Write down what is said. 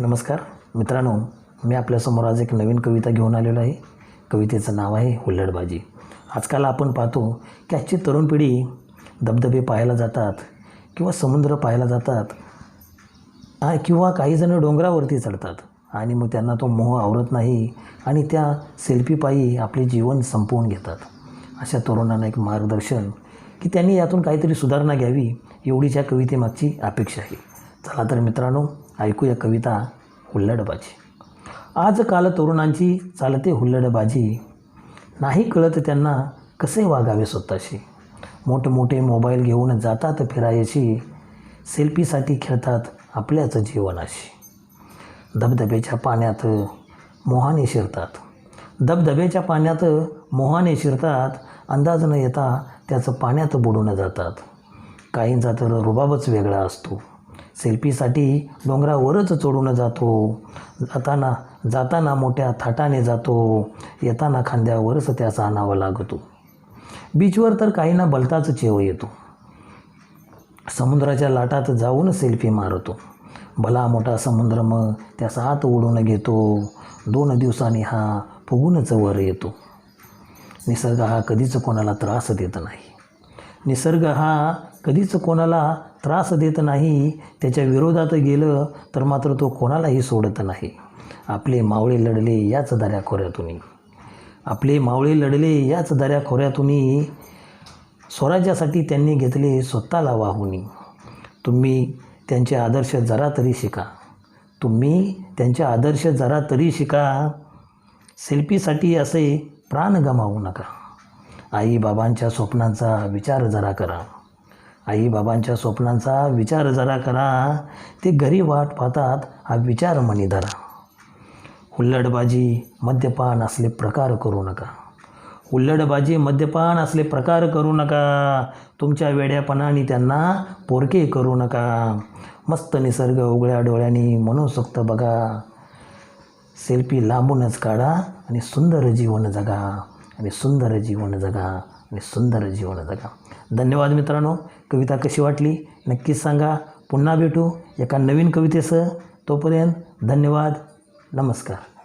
नमस्कार. मित्रांनो मी आपल्यासमोर आज एक नवीन कविता घेऊन आलेलो आहे. कवितेचं नाव आहे हुल्लडबाजी. आजकाल आपण पाहतो की आजची तरुण पिढी धबधबे पाहायला जातात किंवा समुद्र पाहायला जातात आ किंवा काहीजणं डोंगरावरती चढतात आणि मग त्यांना तो मोह आवरत नाही आणि त्या सेल्फीपायी आपले जीवन संपवून घेतात. अशा तरुणांना एक मार्गदर्शन की त्यांनी यातून काहीतरी सुधारणा घ्यावी एवढीच या कवितेमागची अपेक्षा आहे. चला तर मित्रांनो ऐकूया कविता हुल्लडबाजी. आजकाल तरुणांची चालते हुल्लडबाजी. नाही कळत त्यांना कसे वागावे स्वतःशी. मोठमोठे मोबाईल घेऊन जातात फिरायची. सेल्फीसाठी खेळतात आपल्याच जीवनाशी. धबधब्याच्या पाण्यात मोहाने शिरतात. धबधब्याच्या पाण्यात मोहाने शिरतात. अंदाज न येता त्याचं पाण्यात बुडून जातात. काहींचा तर रुबाबच वेगळा असतो. सेल्फीसाठी डोंगरावरच चढून जातो. जाताना जाताना मोठ्या थाटाने जातो. येताना खांद्यावरच त्याचा आणावा लागतो. बीचवर तर काहींना भलताच चेव येतो. समुद्राच्या लाटात जाऊन सेल्फी मारतो. भला मोठा समुद्र मग त्याचा हात ओढून घेतो. दोन दिवसांनी हा फुगूनच वर येतो. निसर्ग हा कधीच कोणाला त्रास देत नाही. निसर्ग हा कधीच कोणाला त्रास देत नाही त्याच्या विरोधात गेलं तर मात्र तो कोणालाही सोडत नाही. आपले मावळे लढले याच दऱ्याखोऱ्यातून आपले मावळे लढले याच दऱ्याखोऱ्यातून स्वराज्यासाठी त्यांनी घेतले स्वतःला वाहुनी. तुम्ही त्यांचे आदर्श जरा तरी शिका. तुम्ही त्यांचे आदर्श जरा तरी शिका. सेल्फीसाठी असे प्राण गमावू नका. आई बाबांच्या स्वप्नांचा विचार जरा करा. आई बाबांच्या स्वप्नांचा विचार जरा करा. ते घरी वाट पाहतात हा विचार मनी धरा. हुल्लडबाजी मद्यपान असले प्रकार करू नका. हुल्लडबाजी मद्यपान असले प्रकार करू नका. तुमच्या वेड्यापणाने त्यांना पोरके करू नका. मस्त निसर्ग उघड्या डोळ्यांनी मनोसुक्त बघा. सेल्फी लांबूनच काढा आणि सुंदर जीवन जगा. आणि सुंदर जीवन जगा. आणि सुंदर जीवन जगा. धन्यवाद मित्रांनो. कविता कशी वाटली? नक्कीच सांगा. पुन्हा भेटू एका नवीन कवितेसह. तोपर्यंत धन्यवाद. नमस्कार.